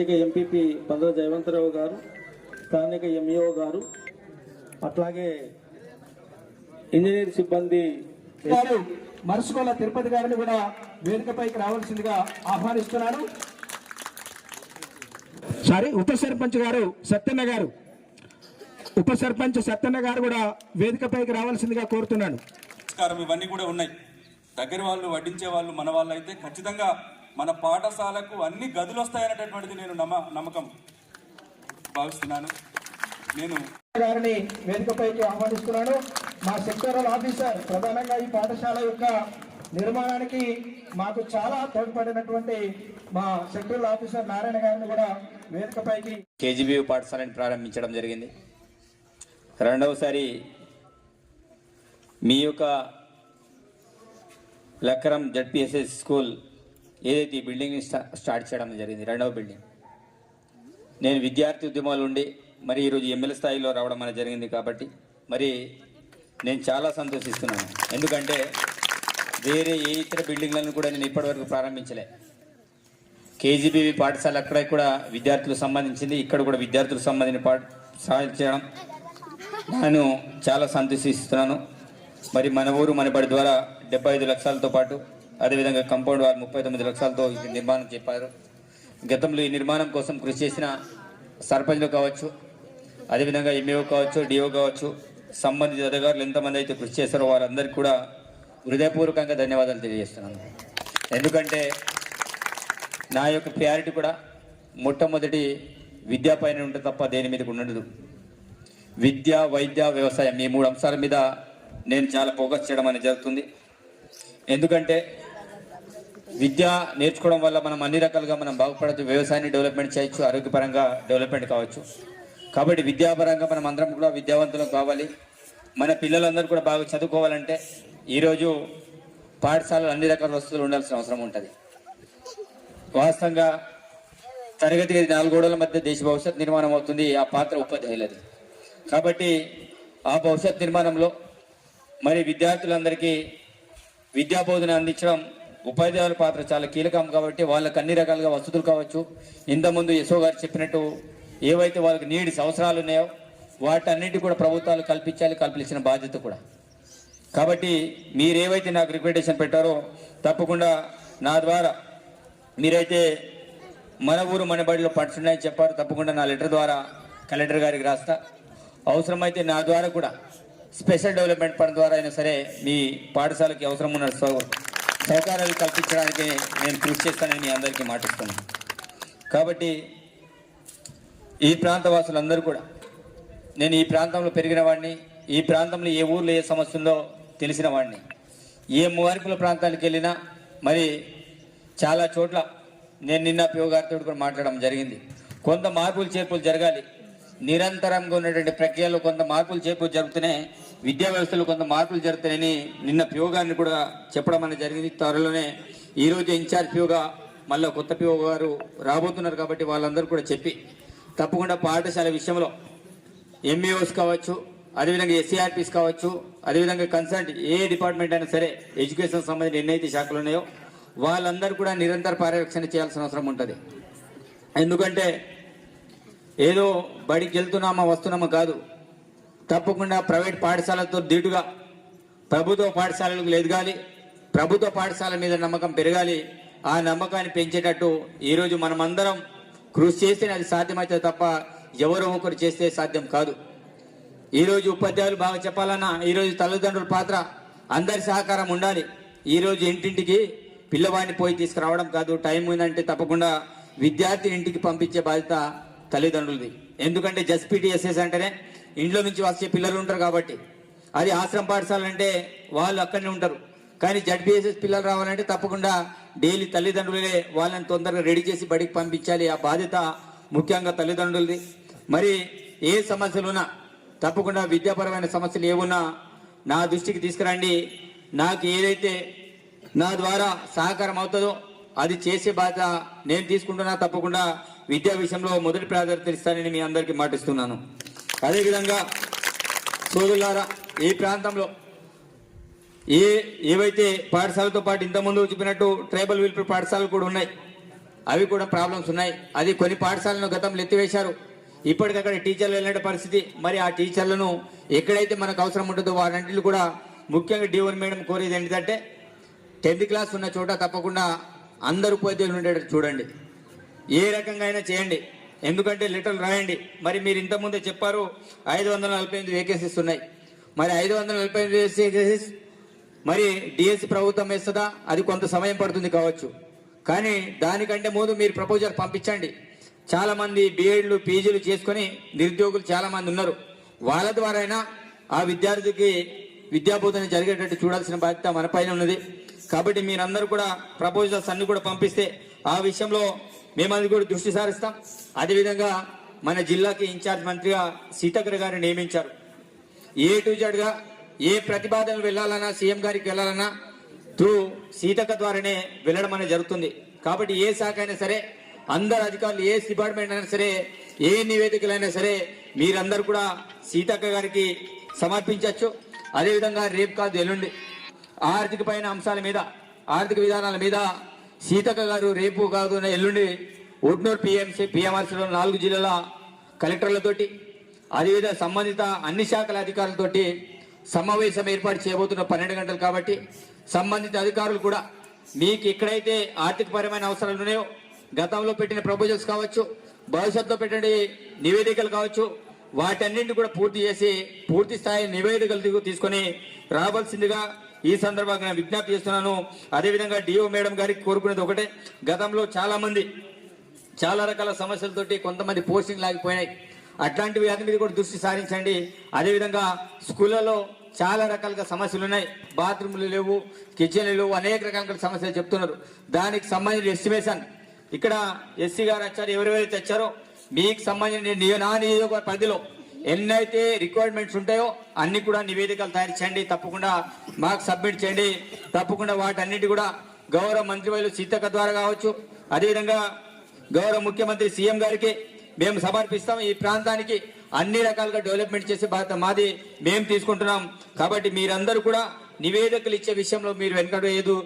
స్థానిక ఎంపీపీ పంద్ర జయవంతరావు గారు స్థానిక ఎంఈఓ గారు అట్లాగే ఇంజనీర్ సిబ్బంది గారు మరుసుకోల తిరుపతి గారిని కూడా వేదికపైకి రావాల్సిందిగా ఆహ్వానిస్తున్నాను. సారీ ఉప సర్పంచ్ గారు సత్యన్న గారు. ఉప సర్పంచ్ సత్యన్న గారు కూడా వేదికపైకి రావాల్సిందిగా కోరుతున్నాను. ఇవన్నీ కూడా ఉన్నాయి. దగ్గర వాళ్ళు వడ్డించే వాళ్ళు మన వాళ్ళు అయితే ఖచ్చితంగా మన పాఠశాలకు అన్ని గదులు వస్తాయనేటటువంటిది నేను నమ్మ నమ్మకం భావిస్తున్నాను. నేను గారిని వేదికపైకి ఆహ్వానిస్తున్నాను. మా సెక్టరల్ ఆఫీసర్ ప్రధానంగా ఈ పాఠశాల యొక్క నిర్మాణానికి మాకు చాలా తోడ్పడినటువంటి మా సెక్టరల్ ఆఫీసర్ నారాయణ గారిని కూడా వేదికపైకి కేజీబీ పాఠశాలని ప్రారంభించడం జరిగింది. రెండవసారి మీ యొక్క లక్కరం జడ్పిఎస్ఎస్ స్కూల్ ఏదైతే ఈ బిల్డింగ్ని స్టా స్టార్ట్ చేయడం జరిగింది రెండవ బిల్డింగ్ నేను విద్యార్థి ఉద్యమాలు ఉండి మరి ఈరోజు ఎమ్మెల్యే స్థాయిలో రావడం అనేది జరిగింది కాబట్టి మరి నేను చాలా సంతోషిస్తున్నాను. ఎందుకంటే వేరే ఏ ఇతర బిల్డింగ్లను కూడా నేను ఇప్పటివరకు ప్రారంభించలే. కేజీబీవీ పాఠశాల అక్కడ కూడా విద్యార్థులకు సంబంధించింది ఇక్కడ కూడా విద్యార్థులకు సంబంధించిన పాఠ సాధించడం నేను చాలా సంతోషిస్తున్నాను. మరి మన ఊరు మన బడి ద్వారా డెబ్బై ఐదు లక్షలతో పాటు అదేవిధంగా కంపౌండ్ వారు ముప్పై తొమ్మిది లక్షలతో నిర్మాణం చెప్పారు. గతంలో ఈ నిర్మాణం కోసం కృషి చేసిన సర్పంచ్లు కావచ్చు అదేవిధంగా ఎంఏఓ కావచ్చు డిఓ కావచ్చు సంబంధిత అధికారులు ఎంతమంది అయితే కృషి చేశారో వారందరికీ కూడా హృదయపూర్వకంగా ధన్యవాదాలు తెలియజేస్తున్నాను. ఎందుకంటే నా యొక్క ప్రియారిటీ కూడా మొట్టమొదటి విద్య పైన ఉంటుంది తప్ప దేని మీద ఉండదు. విద్య వైద్య వ్యవసాయం ఈ మూడు అంశాల మీద నేను చాలా ఫోకస్ చేయడం అనేది జరుగుతుంది. ఎందుకంటే విద్య నేర్చుకోవడం వల్ల మనం అన్ని రకాలుగా మనం బాగుపడచ్చు వ్యవసాయాన్ని డెవలప్మెంట్ చేయొచ్చు ఆరోగ్యపరంగా డెవలప్మెంట్ కావచ్చు. కాబట్టి విద్యాపరంగా మనం అందరం కూడా విద్యావంతులం కావాలి. మన పిల్లలందరూ కూడా బాగా చదువుకోవాలంటే ఈరోజు పాఠశాలలో అన్ని రకాల వస్తువులు ఉండాల్సిన అవసరం ఉంటుంది. వాస్తవంగా తరగతి గది నాలుగు గోడల మధ్య దేశ భవిష్యత్ నిర్మాణం అవుతుంది ఆ పాత్ర ఉపాధ్యాయులది. కాబట్టి ఆ భవిష్యత్ నిర్మాణంలో మరి విద్యార్థులందరికీ విద్యా బోధన అందించడం ఉపాధ్యాయుల పాత్ర చాలా కీలకం కాబట్టి వాళ్ళకి అన్ని రకాలుగా వసతులు కావచ్చు. ఇంతకుముందు యశో గారు చెప్పినట్టు ఏవైతే వాళ్ళకి నీడ్స్ అవసరాలు ఉన్నాయో వాటన్నిటి కూడా ప్రభుత్వాలు కల్పించాలి కల్పించిన బాధ్యత కూడా. కాబట్టి మీరేవైతే నాకు రికమెండేషన్ పెట్టారో తప్పకుండా నా ద్వారా మీరైతే మన ఊరు మన బడిలో పడుతున్నాయని చెప్పారు. తప్పకుండా నా లెటర్ ద్వారా కలెక్టర్ గారికి రాస్తా. అవసరమైతే నా ద్వారా కూడా స్పెషల్ డెవలప్మెంట్ ఫండ్ ద్వారా అయినా సరే మీ పాఠశాలకి అవసరం ఉన్న సౌ- సౌకర్యాలు కల్పించడానికి నేను కృషి చేస్తానని మీ అందరికీ మాటిస్తున్నాను. కాబట్టి ఈ ప్రాంత వాసులందరూ కూడా నేను ఈ ప్రాంతంలో పెరిగిన వాడిని ఈ ప్రాంతంలో ఏ ఊర్లో ఏ సమస్య ఉందో తెలిసిన వాడిని ఏ మూవారిపుల ప్రాంతానికి వెళ్ళినా మరి చాలా చోట్ల నేను నిన్న పిఓ గారితో కూడా మాట్లాడడం జరిగింది. కొంత మార్పులు చేర్పులు జరగాలి. నిరంతరంగా ఉన్నటువంటి ప్రక్రియలో కొంత మార్పులు చేర్పులు జరుగుతూనే విద్యా వ్యవస్థలో కొంత మార్పులు జరుగుతాయని నిన్న పిఓ గారిని కూడా చెప్పడం అనేది జరిగింది. త్వరలోనే ఈరోజు ఇన్ఛార్జ్ పిఓగా మళ్ళీ కొత్త పిఓ గారు రాబోతున్నారు కాబట్టి వాళ్ళందరూ కూడా చెప్పి తప్పకుండా పాఠశాల విషయంలో ఎంఈఓస్ కావచ్చు అదేవిధంగా ఎస్సీఆర్పీస్ కావచ్చు అదేవిధంగా కన్సల్ట్ ఏ డిపార్ట్మెంట్ అయినా సరే ఎడ్యుకేషన్ సంబంధించిన ఎన్నైతే శాఖలు ఉన్నాయో వాళ్ళందరూ కూడా నిరంతర పర్యవేక్షణ చేయాల్సిన అవసరం ఉంటుంది. ఎందుకంటే ఏదో బడికి వెళ్తున్నామా వస్తున్నామా కాదు. తప్పకుండా ప్రైవేట్ పాఠశాలతో ధీటుగా ప్రభుత్వ పాఠశాలలకు ఎదగాలి. ప్రభుత్వ పాఠశాల మీద నమ్మకం పెరగాలి. ఆ నమ్మకాన్ని పెంచేటట్టు ఈరోజు మనమందరం కృషి చేస్తేనే అది సాధ్యమవుతుంది తప్ప ఎవరో ఒకరు చేస్తే సాధ్యం కాదు. ఈరోజు ఉపాధ్యాయులు బాగా చెప్పాలన్నా ఈరోజు తల్లిదండ్రుల పాత్ర అందరి సహకారం ఉండాలి. ఈరోజు ఇంటింటికి పిల్లవాడిని పోయి తీసుకురావడం కాదు. టైం ఉందంటే తప్పకుండా విద్యార్థిని ఇంటికి పంపించే బాధ్యత తల్లిదండ్రులది. ఎందుకంటే జస్పీటీఎస్ఎస్ అంటేనే ఇంట్లో నుంచి వచ్చే పిల్లలు ఉంటారు కాబట్టి. అది ఆశ్రమ పాఠశాల అంటే వాళ్ళు అక్కడనే ఉంటారు. కానీ జడ్పీఎస్ఎస్ పిల్లలు రావాలంటే తప్పకుండా డైలీ తల్లిదండ్రులే వాళ్ళని తొందరగా రెడీ చేసి బడికి పంపించాలి. ఆ బాధ్యత ముఖ్యంగా తల్లిదండ్రులది. మరి ఏ సమస్యలున్నా తప్పకుండా విద్యాపరమైన సమస్యలు ఏమున్నా నా దృష్టికి తీసుకురండి. నాకు ఏదైతే నా ద్వారా సహకారం అవుతుందో అది చేసే బాధ్యత నేను తీసుకుంటున్నా. తప్పకుండా విద్యా విషయంలో మొదటి ప్రాధాన్యత ఇస్తానని మీ అందరికీ మాటిస్తున్నాను. అదేవిధంగా సోదరులారా ఈ ప్రాంతంలో ఏ ఏవైతే పాఠశాలతో పాటు ఇంతకుముందు చెప్పినట్టు ట్రైబల్ వెల్ఫేర్ పాఠశాలలు కూడా ఉన్నాయి. అవి కూడా ప్రాబ్లమ్స్ ఉన్నాయి. అది కొన్ని పాఠశాలను గతంలో ఎత్తివేశారు. ఇప్పటికక్కడ టీచర్లు వెళ్ళే పరిస్థితి. మరి ఆ టీచర్లను ఎక్కడైతే మనకు అవసరం ఉంటుందో వారంటిని కూడా ముఖ్యంగా డివన్ మేడం కోరేది ఏంటంటే టెన్త్ క్లాస్ ఉన్న చోట తప్పకుండా అందరు ఉపాధ్యాయులు ఉండేటట్టు చూడండి. ఏ రకంగా అయినా చేయండి. ఎందుకంటే లెటర్లు రాయండి. మరి మీరు ఇంతకుముందే చెప్పారు ఐదు వందల నలభై ఎనిమిది వేకెన్సీస్ ఉన్నాయి. మరి ఐదు వందల నలభై ఎనిమిది వేకెన్సీస్ మరి డిఎస్సి ప్రభుత్వం వేస్తుందా? అది కొంత సమయం పడుతుంది కావచ్చు. కానీ దానికంటే ముందు మీరు ప్రపోజల్ పంపించండి. చాలామంది బీఎడ్లు పీజీలు చేసుకొని నిరుద్యోగులు చాలామంది ఉన్నారు. వాళ్ళ ద్వారా అయినా ఆ విద్యార్థికి విద్యాబోధన జరిగేటట్టు చూడాల్సిన బాధ్యత మన పైన ఉన్నది. కాబట్టి మీరందరూ కూడా ప్రపోజల్స్ అన్ని కూడా పంపిస్తే ఆ విషయంలో మేమది కూడా దృష్టి సారిస్తాం. అదేవిధంగా మన జిల్లాకి ఇన్ఛార్జ్ మంత్రిగా సీతకర్ గారిని నియమించారు. ఏ టు జడ్గా ఏ ప్రతిపాదనలు వెళ్ళాలన్నా సీఎం గారికి వెళ్ళాలన్నా త్రూ సీతక్క ద్వారానే వెళ్ళడం అనేది జరుగుతుంది. కాబట్టి ఏ శాఖ అయినా సరే అందరు అధికారులు ఏ డిపార్ట్మెంట్ అయినా సరే ఏ నివేదికలైనా సరే మీరందరూ కూడా సీతక్క గారికి సమర్పించవచ్చు. అదేవిధంగా రేపు కాదు ఎల్లుండి ఆర్థిక పైన అంశాల మీద ఆర్థిక విధానాల మీద సీతక్క గారు రేపు కాదు ఎల్లుండి ఉట్నూరు పిఎంసీ పిఎంఆర్సీలో నాలుగు జిల్లాల కలెక్టర్లతోటి అదేవిధంగా సంబంధిత అన్ని శాఖల అధికారులతోటి సమావేశం ఏర్పాటు చేయబోతున్న పన్నెండు గంటలు కాబట్టి సంబంధిత అధికారులు కూడా మీకు ఎక్కడైతే ఆర్థికపరమైన అవసరాలు ఉన్నాయో గతంలో పెట్టిన ప్రపోజల్స్ కావచ్చు భవిష్యత్తులో పెట్టిన నివేదికలు కావచ్చు వాటన్నింటిని కూడా పూర్తి చేసి పూర్తి స్థాయి నివేదికలు తీసుకొని రావాల్సిందిగా ఈ సందర్భంగా నేను విజ్ఞప్తి చేస్తున్నాను. అదేవిధంగా డిఓ మేడం గారికి కోరుకునేది ఒకటే. గతంలో చాలా మంది చాలా రకాల సమస్యలతోటి కొంతమంది పోస్టింగ్ లాగిపోయినాయి. అట్లాంటి వ్యాధి మీద కూడా దృష్టి సారించండి. అదేవిధంగా స్కూళ్ళలో చాలా రకాలుగా సమస్యలు ఉన్నాయి. బాత్రూమ్లు లేవు కిచెన్లు లేవు అనేక రకాల సమస్యలు చెప్తున్నారు. దానికి సంబంధించిన ఎస్టిమేషన్. ఇక్కడ ఎస్సీ గారు వచ్చారు ఎవరెవరైతే వచ్చారో మీకు సంబంధించిన నా నియోజకవర్గ పరిధిలో ఎన్నైతే రిక్వైర్మెంట్స్ ఉంటాయో అన్ని కూడా నివేదికలు తయారు చేయండి తప్పకుండా మాకు సబ్మిట్ చేయండి తప్పకుండా వాటన్నిటి కూడా గౌరవ మంత్రివర్యులు సీతక్క ద్వారా కావచ్చు. అదేవిధంగా గౌరవ ముఖ్యమంత్రి సీఎం గారికి మేము సమర్పిస్తాం. ఈ ప్రాంతానికి అన్ని రకాలుగా డెవలప్మెంట్ చేసే బాధ్యత మాది మేము తీసుకుంటున్నాం. కాబట్టి మీరందరూ కూడా నివేదికలు ఇచ్చే విషయంలో మీరు వెనకడేయదు